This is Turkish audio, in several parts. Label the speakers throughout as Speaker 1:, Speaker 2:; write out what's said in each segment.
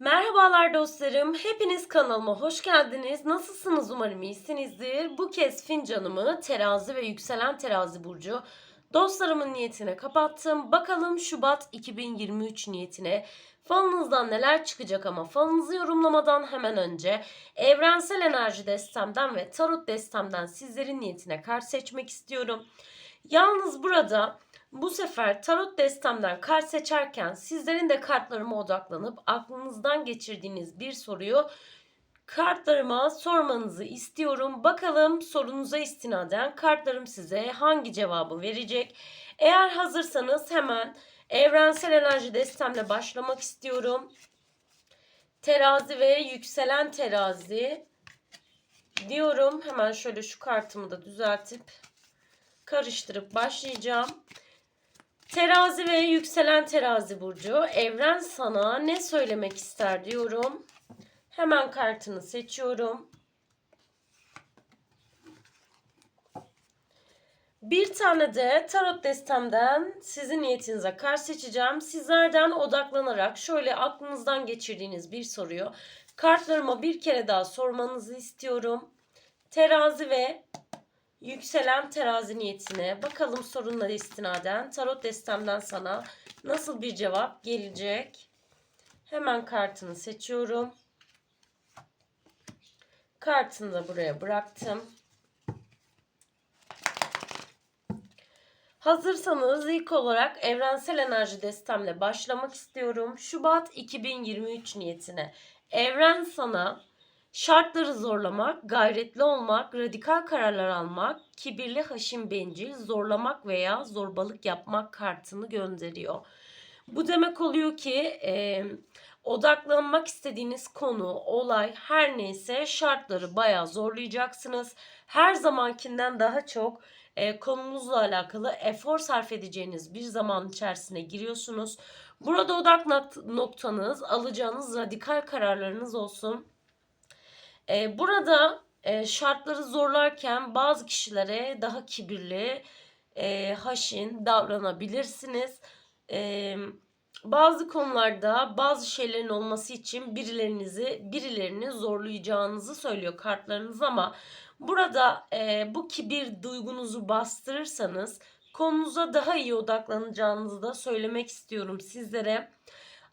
Speaker 1: Merhabalar dostlarım. Hepiniz kanalıma hoş geldiniz. Nasılsınız? Umarım iyisinizdir. Bu kez fincanımı terazi ve yükselen terazi burcu dostlarımın niyetine kapattım. Bakalım Şubat 2023 niyetine falınızdan neler çıkacak ama falınızı yorumlamadan hemen önce evrensel enerji destemden ve tarot destemden sizlerin niyetine kart seçmek istiyorum. Yalnız burada bu sefer tarot destemden kart seçerken sizlerin de kartlarıma odaklanıp aklınızdan geçirdiğiniz bir soruyu kartlarıma sormanızı istiyorum. Bakalım sorunuza istinaden kartlarım size hangi cevabı verecek? Eğer hazırsanız hemen evrensel enerji destemle başlamak istiyorum. Terazi ve yükselen terazi diyorum. Hemen şöyle şu kartımı da düzeltip karıştırıp başlayacağım. Terazi ve yükselen terazi burcu evren sana ne söylemek ister diyorum. Hemen kartını seçiyorum. Bir tane de tarot destemden sizin niyetinize kart seçeceğim. Sizlerden odaklanarak şöyle aklınızdan geçirdiğiniz bir soruyu kartlarıma bir kere daha sormanızı istiyorum. Terazi ve yükselen terazi niyetine bakalım sorunlara istinaden tarot destemden sana nasıl bir cevap gelecek. Hemen kartını seçiyorum. Kartını da buraya bıraktım. Hazırsanız ilk olarak evrensel enerji destemle başlamak istiyorum. Şubat 2023 niyetine. Evren sana şartları zorlamak, gayretli olmak, radikal kararlar almak, kibirli, haşim, bencil, zorlamak veya zorbalık yapmak kartını gönderiyor. Bu demek oluyor ki e, odaklanmak istediğiniz konu, olay her neyse şartları bayağı zorlayacaksınız. Her zamankinden daha çok e, konunuzla alakalı efor sarf edeceğiniz bir zaman içerisine giriyorsunuz. Burada odak noktanız alacağınız radikal kararlarınız olsun. E, burada e, şartları zorlarken bazı kişilere daha kibirli, e, haşin davranabilirsiniz. E, bazı konularda bazı şeylerin olması için birilerinizi birilerini zorlayacağınızı söylüyor kartlarınız ama burada e, bu kibir duygunuzu bastırırsanız konunuza daha iyi odaklanacağınızı da söylemek istiyorum sizlere.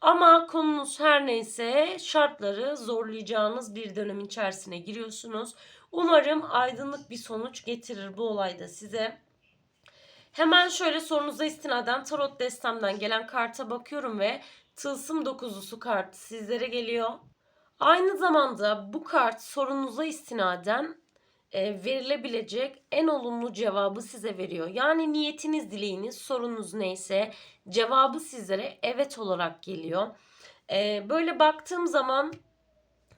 Speaker 1: Ama konunuz her neyse şartları zorlayacağınız bir dönem içerisine giriyorsunuz. Umarım aydınlık bir sonuç getirir bu olayda size. Hemen şöyle sorunuza istinaden tarot destemden gelen karta bakıyorum ve tılsım dokuzlusu kart sizlere geliyor. Aynı zamanda bu kart sorunuza istinaden verilebilecek en olumlu cevabı size veriyor. Yani niyetiniz, dileğiniz, sorunuz neyse cevabı sizlere evet olarak geliyor. E, böyle baktığım zaman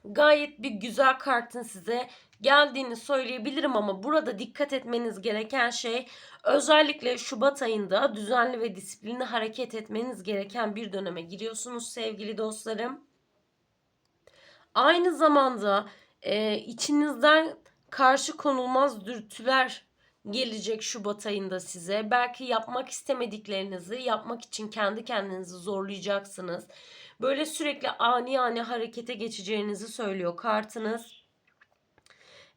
Speaker 1: gayet bir güzel kartın size geldiğini söyleyebilirim ama burada dikkat etmeniz gereken şey özellikle Şubat ayında düzenli ve disiplinli hareket etmeniz gereken bir döneme giriyorsunuz sevgili dostlarım. Aynı zamanda e, içinizden karşı konulmaz dürtüler gelecek Şubat ayında size. Belki yapmak istemediklerinizi yapmak için kendi kendinizi zorlayacaksınız. Böyle sürekli ani ani harekete geçeceğinizi söylüyor kartınız.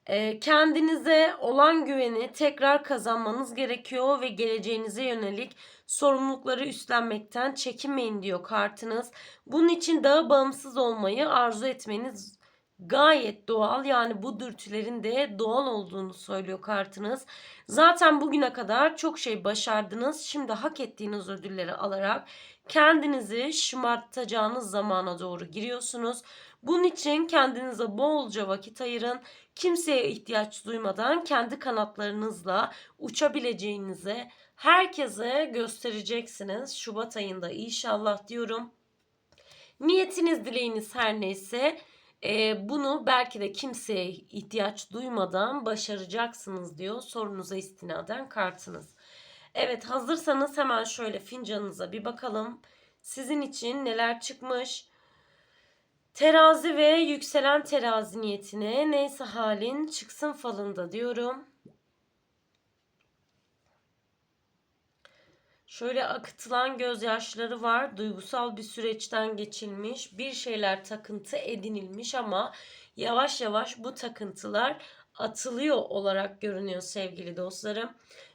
Speaker 1: Ee, kendinize olan güveni tekrar kazanmanız gerekiyor ve geleceğinize yönelik sorumlulukları üstlenmekten çekinmeyin diyor kartınız. Bunun için daha bağımsız olmayı arzu etmeniz gayet doğal. Yani bu dürtülerin de doğal olduğunu söylüyor kartınız. Zaten bugüne kadar çok şey başardınız. Şimdi hak ettiğiniz ödülleri alarak kendinizi şımartacağınız zamana doğru giriyorsunuz. Bunun için kendinize bolca vakit ayırın. Kimseye ihtiyaç duymadan kendi kanatlarınızla uçabileceğinizi herkese göstereceksiniz. Şubat ayında inşallah diyorum. Niyetiniz dileğiniz her neyse e, bunu belki de kimseye ihtiyaç duymadan başaracaksınız diyor sorunuza istinaden kartınız. Evet hazırsanız hemen şöyle fincanınıza bir bakalım. Sizin için neler çıkmış? Terazi ve yükselen terazi niyetine neyse halin çıksın falında diyorum. Şöyle akıtılan gözyaşları var. Duygusal bir süreçten geçilmiş. Bir şeyler takıntı edinilmiş ama yavaş yavaş bu takıntılar atılıyor olarak görünüyor sevgili dostlarım.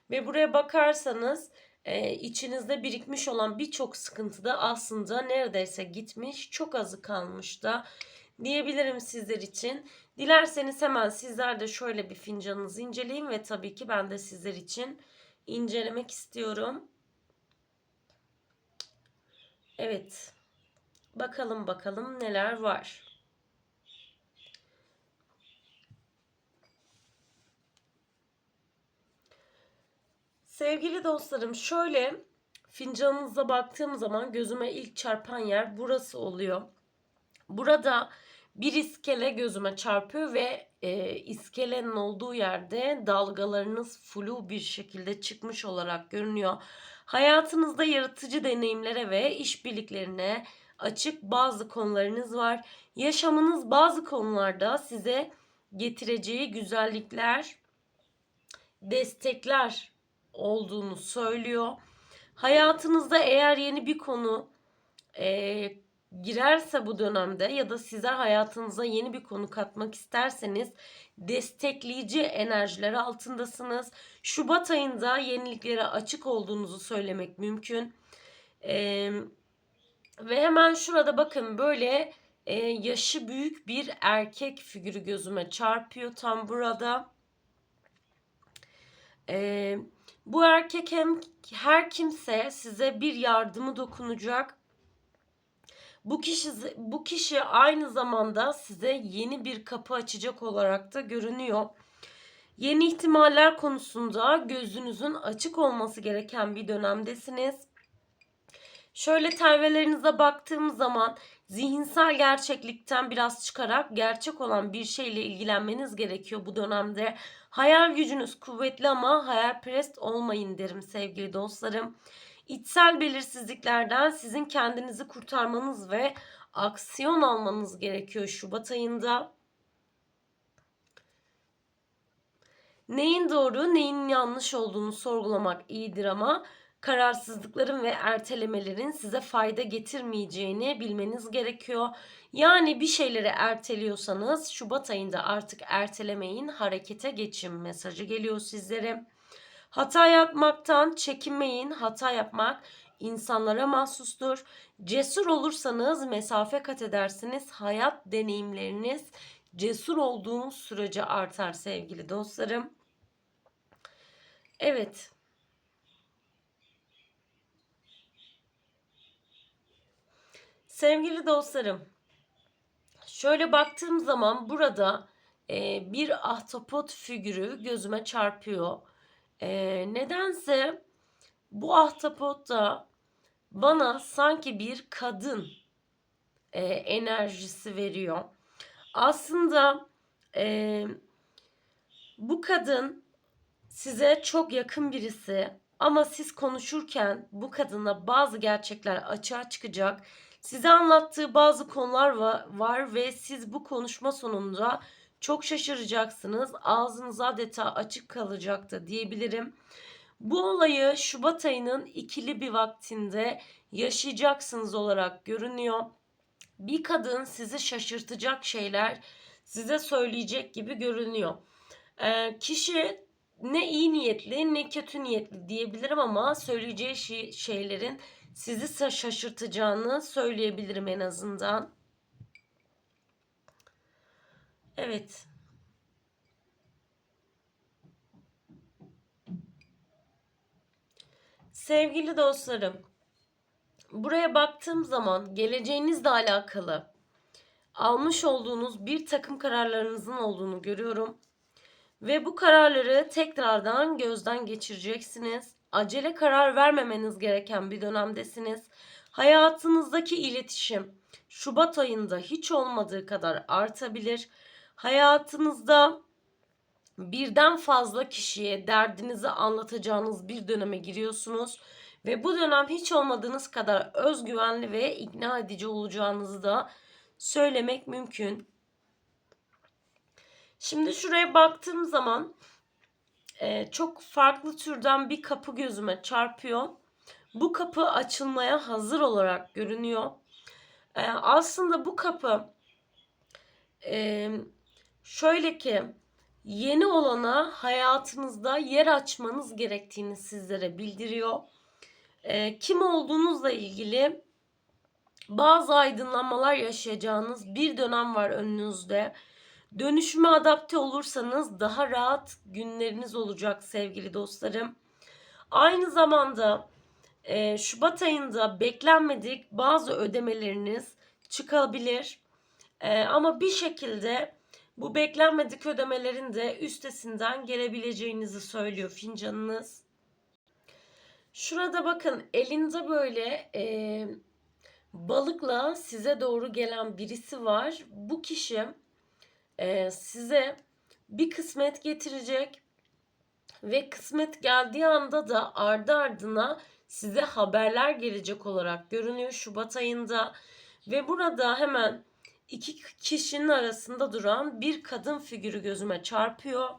Speaker 1: Ve buraya bakarsanız e, içinizde birikmiş olan birçok sıkıntı da aslında neredeyse gitmiş. Çok azı kalmış da diyebilirim sizler için. Dilerseniz hemen sizler de şöyle bir fincanınızı inceleyin ve tabii ki ben de sizler için incelemek istiyorum. Evet. Bakalım bakalım neler var. Sevgili dostlarım şöyle fincanınıza baktığım zaman gözüme ilk çarpan yer burası oluyor. Burada bir iskele gözüme çarpıyor ve e, iskelenin olduğu yerde dalgalarınız flu bir şekilde çıkmış olarak görünüyor. Hayatınızda yaratıcı deneyimlere ve işbirliklerine açık bazı konularınız var. Yaşamınız bazı konularda size getireceği güzellikler, destekler olduğunu söylüyor. Hayatınızda eğer yeni bir konu e, girerse bu dönemde ya da sizler hayatınıza yeni bir konu katmak isterseniz destekleyici enerjiler altındasınız. Şubat ayında yeniliklere açık olduğunuzu söylemek mümkün. Ee, ve hemen şurada bakın böyle e, yaşı büyük bir erkek figürü gözüme çarpıyor tam burada. Ee, bu erkek hem her kimse size bir yardımı dokunacak bu kişi bu kişi aynı zamanda size yeni bir kapı açacak olarak da görünüyor. Yeni ihtimaller konusunda gözünüzün açık olması gereken bir dönemdesiniz. Şöyle telvelerinize baktığım zaman zihinsel gerçeklikten biraz çıkarak gerçek olan bir şeyle ilgilenmeniz gerekiyor bu dönemde. Hayal gücünüz kuvvetli ama hayalperest olmayın derim sevgili dostlarım. İçsel belirsizliklerden sizin kendinizi kurtarmanız ve aksiyon almanız gerekiyor Şubat ayında. Neyin doğru, neyin yanlış olduğunu sorgulamak iyidir ama kararsızlıkların ve ertelemelerin size fayda getirmeyeceğini bilmeniz gerekiyor. Yani bir şeyleri erteliyorsanız Şubat ayında artık ertelemeyin, harekete geçin mesajı geliyor sizlere. Hata yapmaktan çekinmeyin. Hata yapmak insanlara mahsustur. Cesur olursanız mesafe kat edersiniz. Hayat deneyimleriniz cesur olduğunuz sürece artar sevgili dostlarım. Evet. Sevgili dostlarım, şöyle baktığım zaman burada e, bir ahtapot figürü gözüme çarpıyor. E, nedense bu ahtapot da bana sanki bir kadın e, enerjisi veriyor. Aslında e, bu kadın size çok yakın birisi ama siz konuşurken bu kadına bazı gerçekler açığa çıkacak. Size anlattığı bazı konular var ve siz bu konuşma sonunda çok şaşıracaksınız. Ağzınız adeta açık kalacaktı diyebilirim. Bu olayı Şubat ayının ikili bir vaktinde yaşayacaksınız olarak görünüyor. Bir kadın sizi şaşırtacak şeyler size söyleyecek gibi görünüyor. Ee, kişi ne iyi niyetli ne kötü niyetli diyebilirim ama söyleyeceği şey, şeylerin sizi şaşırtacağını söyleyebilirim en azından. Evet. Sevgili dostlarım, buraya baktığım zaman geleceğinizle alakalı almış olduğunuz bir takım kararlarınızın olduğunu görüyorum. Ve bu kararları tekrardan gözden geçireceksiniz. Acele karar vermemeniz gereken bir dönemdesiniz. Hayatınızdaki iletişim Şubat ayında hiç olmadığı kadar artabilir hayatınızda birden fazla kişiye derdinizi anlatacağınız bir döneme giriyorsunuz ve bu dönem hiç olmadığınız kadar özgüvenli ve ikna edici olacağınızı da söylemek mümkün. Şimdi şuraya baktığım zaman e, çok farklı türden bir kapı gözüme çarpıyor. bu kapı açılmaya hazır olarak görünüyor. Ee, aslında bu kapı e, şöyle ki yeni olana hayatınızda yer açmanız gerektiğini sizlere bildiriyor. Ee, kim olduğunuzla ilgili bazı aydınlanmalar yaşayacağınız bir dönem var önünüzde. Dönüşüme adapte olursanız daha rahat günleriniz olacak sevgili dostlarım. Aynı zamanda e, Şubat ayında beklenmedik bazı ödemeleriniz çıkabilir. E, ama bir şekilde bu beklenmedik ödemelerin de üstesinden gelebileceğinizi söylüyor fincanınız. Şurada bakın elinde böyle e, balıkla size doğru gelen birisi var. Bu kişi e, size bir kısmet getirecek ve kısmet geldiği anda da ardı ardına size haberler gelecek olarak görünüyor Şubat ayında ve burada hemen iki kişinin arasında duran bir kadın figürü gözüme çarpıyor.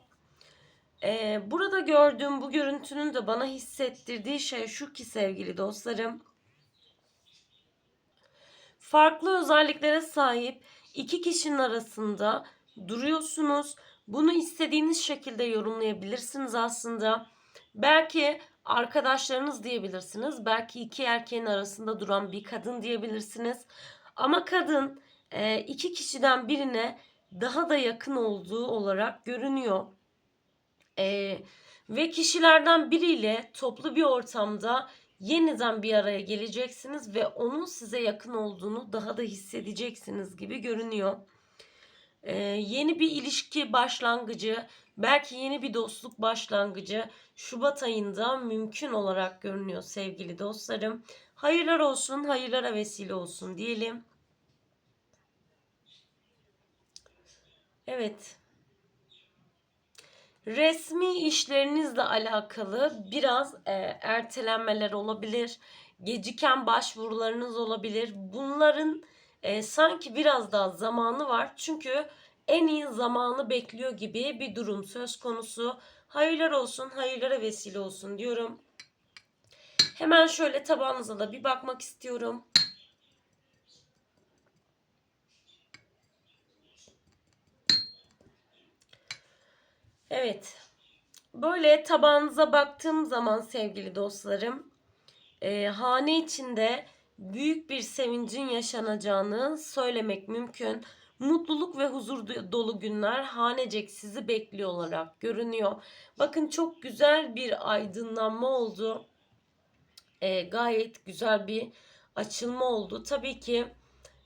Speaker 1: Ee, burada gördüğüm bu görüntünün de bana hissettirdiği şey şu ki sevgili dostlarım. Farklı özelliklere sahip iki kişinin arasında duruyorsunuz. Bunu istediğiniz şekilde yorumlayabilirsiniz aslında. Belki arkadaşlarınız diyebilirsiniz. Belki iki erkeğin arasında duran bir kadın diyebilirsiniz. Ama kadın iki kişiden birine daha da yakın olduğu olarak görünüyor. E, ve kişilerden biriyle toplu bir ortamda yeniden bir araya geleceksiniz ve onun size yakın olduğunu daha da hissedeceksiniz gibi görünüyor. Ee, yeni bir ilişki başlangıcı, belki yeni bir dostluk başlangıcı Şubat ayında mümkün olarak görünüyor sevgili dostlarım. Hayırlar olsun, hayırlara vesile olsun diyelim. Evet. Resmi işlerinizle alakalı biraz e, ertelenmeler olabilir. Geciken başvurularınız olabilir. Bunların e, sanki biraz daha zamanı var. Çünkü en iyi zamanı bekliyor gibi bir durum söz konusu. Hayırlar olsun, hayırlara vesile olsun diyorum. Hemen şöyle tabağınıza da bir bakmak istiyorum. Evet. Böyle tabağınıza baktığım zaman sevgili dostlarım, e, hane içinde büyük bir sevincin yaşanacağını söylemek mümkün. Mutluluk ve huzur dolu günler hanecek sizi bekliyor olarak görünüyor. Bakın çok güzel bir aydınlanma oldu. E, gayet güzel bir açılma oldu. Tabii ki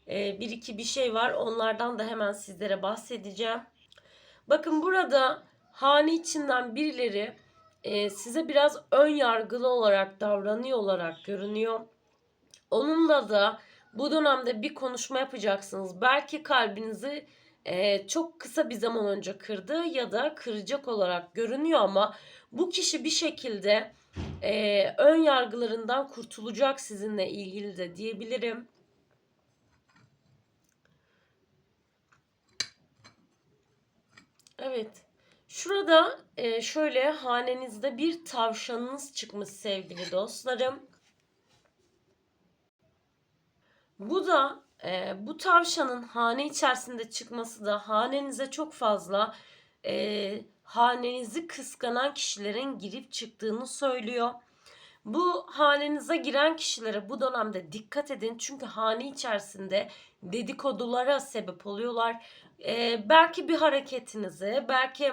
Speaker 1: e, bir iki bir şey var. Onlardan da hemen sizlere bahsedeceğim. Bakın burada hane içinden birileri e, size biraz ön yargılı olarak davranıyor olarak görünüyor. Onunla da bu dönemde bir konuşma yapacaksınız. Belki kalbinizi e, çok kısa bir zaman önce kırdı ya da kıracak olarak görünüyor ama bu kişi bir şekilde e, ön yargılarından kurtulacak sizinle ilgili de diyebilirim. Evet. Şurada e, şöyle hanenizde bir tavşanınız çıkmış sevgili dostlarım. Bu da e, bu tavşanın hane içerisinde çıkması da hanenize çok fazla e, hanenizi kıskanan kişilerin girip çıktığını söylüyor. Bu hanenize giren kişilere bu dönemde dikkat edin. Çünkü hane içerisinde dedikodulara sebep oluyorlar. Ee, belki bir hareketinizi, belki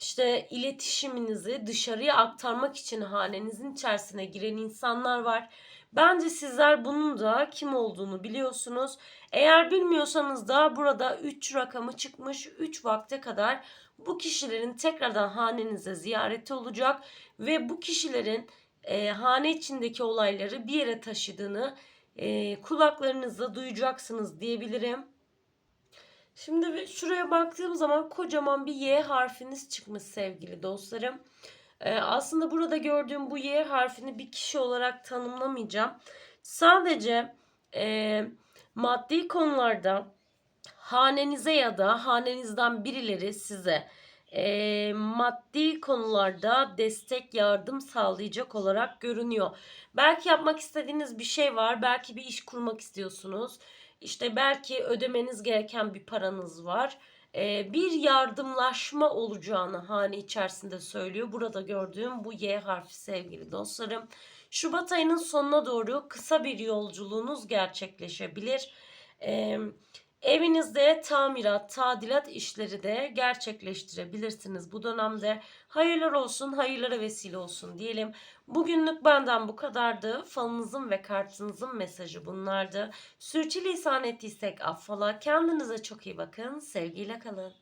Speaker 1: işte iletişiminizi dışarıya aktarmak için hanenizin içerisine giren insanlar var. Bence sizler bunun da kim olduğunu biliyorsunuz. Eğer bilmiyorsanız da burada 3 rakamı çıkmış. 3 vakte kadar bu kişilerin tekrardan hanenize ziyareti olacak ve bu kişilerin e, hane içindeki olayları bir yere taşıdığını e, kulaklarınızla duyacaksınız diyebilirim. Şimdi şuraya baktığım zaman kocaman bir Y harfiniz çıkmış sevgili dostlarım. Ee, aslında burada gördüğüm bu Y harfini bir kişi olarak tanımlamayacağım. Sadece e, maddi konularda hanenize ya da hanenizden birileri size e, maddi konularda destek yardım sağlayacak olarak görünüyor. Belki yapmak istediğiniz bir şey var. Belki bir iş kurmak istiyorsunuz. İşte belki ödemeniz gereken bir paranız var. E, bir yardımlaşma olacağını hane içerisinde söylüyor. Burada gördüğüm bu Y harfi sevgili dostlarım. Şubat ayının sonuna doğru kısa bir yolculuğunuz gerçekleşebilir. Ee, evinizde tamirat, tadilat işleri de gerçekleştirebilirsiniz bu dönemde. Hayırlar olsun, hayırlara vesile olsun diyelim. Bugünlük benden bu kadardı. Falınızın ve kartınızın mesajı bunlardı. Sürçülisan ettiysek affola. Kendinize çok iyi bakın. Sevgiyle kalın.